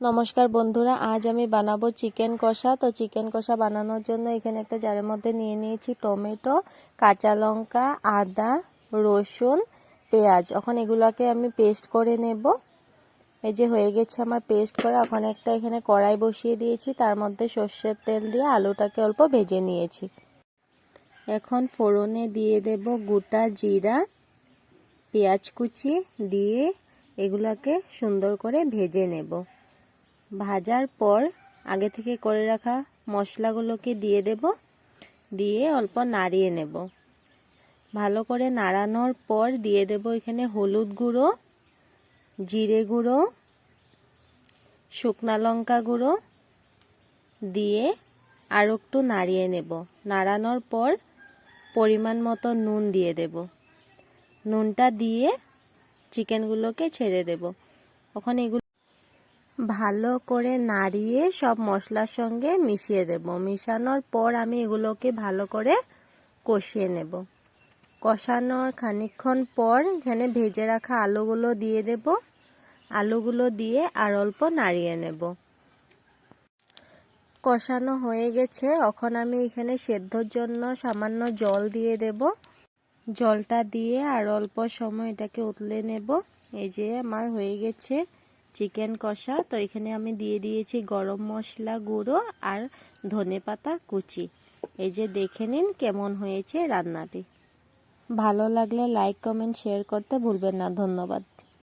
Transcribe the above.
নমস্কার বন্ধুরা, আজ আমি বানাবো চিকেন কষা। তো চিকেন কষা বানানোর জন্য এখানে একটা জারের মধ্যে নিয়ে নিয়েছি টমেটো, কাঁচা লঙ্কা, আদা, রসুন, পেঁয়াজ। এখন এগুলোকে আমি পেস্ট করে নেব। এই যে হয়ে গেছে আমার পেস্ট করা এখন একটা এখানে কড়াই বসিয়ে দিয়েছি। তার মধ্যে সর্ষের তেল দিয়ে আলুটাকে অল্প ভেজে নিয়েছি। এখন ফোড়নে দিয়ে দেব গোটা জিরা, পেঁয়াজ কুচি দিয়ে এগুলোকে সুন্দর করে ভেজে নেব। ভাজার পর আগে থেকে করে রাখা মশলাগুলোকে দিয়ে দেব, দিয়ে অল্প নাড়িয়ে নেব। ভালো করে নাড়ানোর পর দিয়ে দেব এখানে হলুদ গুঁড়ো, জিরে গুঁড়ো, শুকনা লঙ্কা গুঁড়ো, দিয়ে আর একটু নাড়িয়ে নেব। নাড়ানোর পর পরিমাণ মতো নুন দিয়ে দেব। নুনটা দিয়ে চিকেনগুলোকে ছেড়ে দেব। ওখানে এগুলো ভালো করে নাড়িয়ে সব মশলার সঙ্গে মিশিয়ে দেব। মিশানোর পর আমি এগুলোকে ভালো করে কষিয়ে নেব। কষানোর খানিক্ষণ পর এখানে ভেজে রাখা আলুগুলো দিয়ে দেব। আলুগুলো দিয়ে আর অল্প নাড়িয়ে নেব। কষানো হয়ে গেছে। এখন আমি এখানে সেদ্ধর জন্য সামান্য জল দিয়ে দেব। জলটা দিয়ে আর অল্প সময় এটাকে উতলে নেব। এই যে আমার হয়ে গেছে। চিকেন কষা। তো এখানে আমি দিয়ে দিয়েছি গরম মশলা গুঁড়ো আর ধনে পাতা কুচি। এই যে দেখে নিন কেমন হয়েছে রান্নাটি। ভালো লাগলে লাইক কমেন্ট শেয়ার করতে ভুলবেন না। ধন্যবাদ।